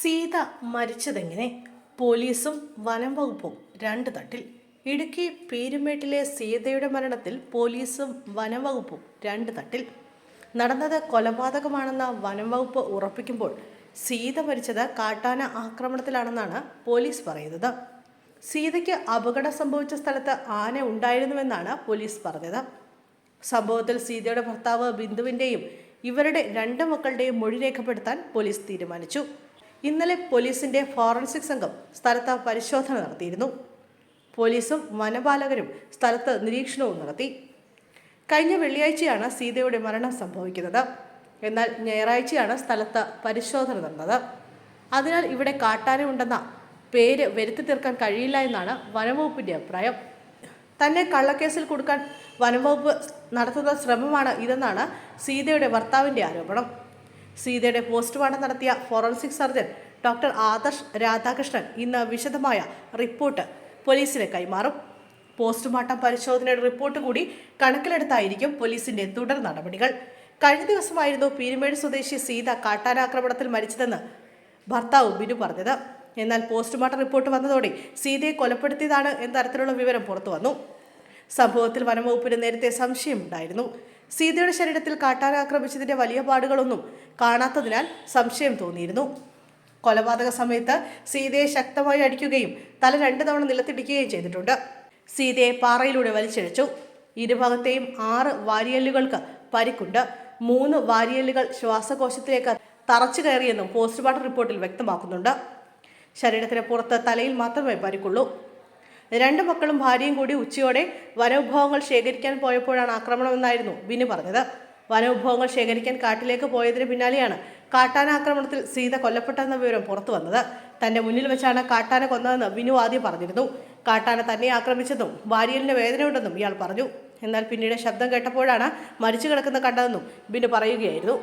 സീത മരിച്ചതെങ്ങനെ? പോലീസും വനം വകുപ്പും രണ്ട് തട്ടിൽ. ഇടുക്കി പീരുമേട്ടിലെ സീതയുടെ മരണത്തിൽ പോലീസും വനം വകുപ്പും രണ്ട് തട്ടിൽ. നടന്നത് കൊലപാതകമാണെന്ന വനം വകുപ്പ് ഉറപ്പിക്കുമ്പോൾ സീത മരിച്ചത് കാട്ടാന ആക്രമണത്തിലാണെന്നാണ് പോലീസ് പറയുന്നത്. സീതയ്ക്ക് അപകടം സംഭവിച്ച സ്ഥലത്ത് ആന ഉണ്ടായിരുന്നുവെന്നാണ് പോലീസ് പറഞ്ഞത്. സംഭവത്തിൽ സീതയുടെ ഭർത്താവ് ബിന്ദുവിന്റെയും ഇവരുടെ രണ്ട് മക്കളുടെയും മൊഴി രേഖപ്പെടുത്താൻ പോലീസ് തീരുമാനിച്ചു. ഇന്നലെ പോലീസിന്റെ ഫോറൻസിക് സംഘം സ്ഥലത്ത് പരിശോധന നടത്തിയിരുന്നു. പോലീസും വനപാലകരും സ്ഥലത്ത് നിരീക്ഷണവും നടത്തി. കഴിഞ്ഞ വെള്ളിയാഴ്ചയാണ് സീതയുടെ മരണം സംഭവിക്കുന്നത്. എന്നാൽ ഞായറാഴ്ചയാണ് സ്ഥലത്ത് പരിശോധന നടന്നത്. അതിനാൽ ഇവിടെ കാട്ടാനുണ്ടെന്ന പേര് വരുത്തി തീർക്കാൻ കഴിയില്ല എന്നാണ് വനംവകുപ്പിന്റെ അഭിപ്രായം. തന്നെ കള്ളക്കേസിൽ കൊടുക്കാൻ വനംവകുപ്പ് നടത്തുന്ന ശ്രമമാണ് ഇതെന്നാണ് സീതയുടെ ഭർത്താവിന്റെ ആരോപണം. സീതയുടെ പോസ്റ്റ്മോർട്ടം നടത്തിയ forensic surgeon doctor Adarsh Radhakrishnan ഇന്ന് വിശദമായ റിപ്പോർട്ട് പോലീസിന് കൈമാറും. പോസ്റ്റ്മോർട്ടം പരിശോധനയുടെ റിപ്പോർട്ട് കൂടി കണക്കിലെടുത്തായിരിക്കും പോലീസിന്റെ തുടർ നടപടികൾ. കഴിഞ്ഞ ദിവസമായിരുന്നു പീരുമേട് സ്വദേശി സീത കാട്ടാനാക്രമണത്തിൽ മരിച്ചതെന്ന് ഭർത്താവ് ബിനു പറഞ്ഞത്. എന്നാൽ പോസ്റ്റ്മോർട്ടം റിപ്പോർട്ട് വന്നതോടെ സീതയെ കൊലപ്പെടുത്തിയതാണ് എന്ന തരത്തിലുള്ള വിവരം പുറത്തു വന്നു സംഭവത്തിൽ വനംവകുപ്പിന് നേരത്തെ സംശയമുണ്ടായിരുന്നു. സീതയുടെ ശരീരത്തിൽ കാട്ടാന ആക്രമിച്ചതിന്റെ വലിയ പാടുകളൊന്നും കാണാത്തതിനാൽ സംശയം തോന്നിയിരുന്നു. കൊലപാതക സമയത്ത് സീതയെ ശക്തമായി അടിക്കുകയും തല രണ്ടു തവണ നിലത്തിടിക്കുകയും ചെയ്തിട്ടുണ്ട്. സീതയെ പാറയിലൂടെ വലിച്ചിഴച്ചു. ഇരുഭാഗത്തെയും ആറ് വാരിയല്ലുകൾക്ക് പരിക്കുണ്ട്. മൂന്ന് വാരിയല്ലുകൾ ശ്വാസകോശത്തിലേക്ക് തറച്ചു കയറിയെന്നും പോസ്റ്റ്മോർട്ടം റിപ്പോർട്ടിൽ വ്യക്തമാക്കുന്നുണ്ട്. ശരീരത്തിന് പുറത്ത് തലയിൽ മാത്രമേ പരിക്കുള്ളൂ. രണ്ട് മക്കളും ഭാര്യയും കൂടി ഉച്ചയോടെ വനവിഭവങ്ങൾ ശേഖരിക്കാൻ പോയപ്പോഴാണ് ആക്രമണമെന്നായിരുന്നു ബിനു പറഞ്ഞത്. വനവിഭവങ്ങൾ ശേഖരിക്കാൻ കാട്ടിലേക്ക് പോയതിന് പിന്നാലെയാണ് കാട്ടാന ആക്രമണത്തിൽ സീത കൊല്ലപ്പെട്ടെന്ന വിവരം പുറത്തു വന്നത്. തന്റെ മുന്നിൽ വെച്ചാണ് കാട്ടാന കൊന്നതെന്ന് ബിനു ആദ്യം പറഞ്ഞിരുന്നു. കാട്ടാന തന്നെ ആക്രമിച്ചെന്നും ഭാര്യലിന് വേദനയുണ്ടെന്നും ഇയാൾ പറഞ്ഞു. എന്നാൽ പിന്നീട് ശബ്ദം കേട്ടപ്പോഴാണ് മരിച്ചു കിടക്കുന്ന കണ്ടതെന്നും ബിനു പറയുകയായിരുന്നു.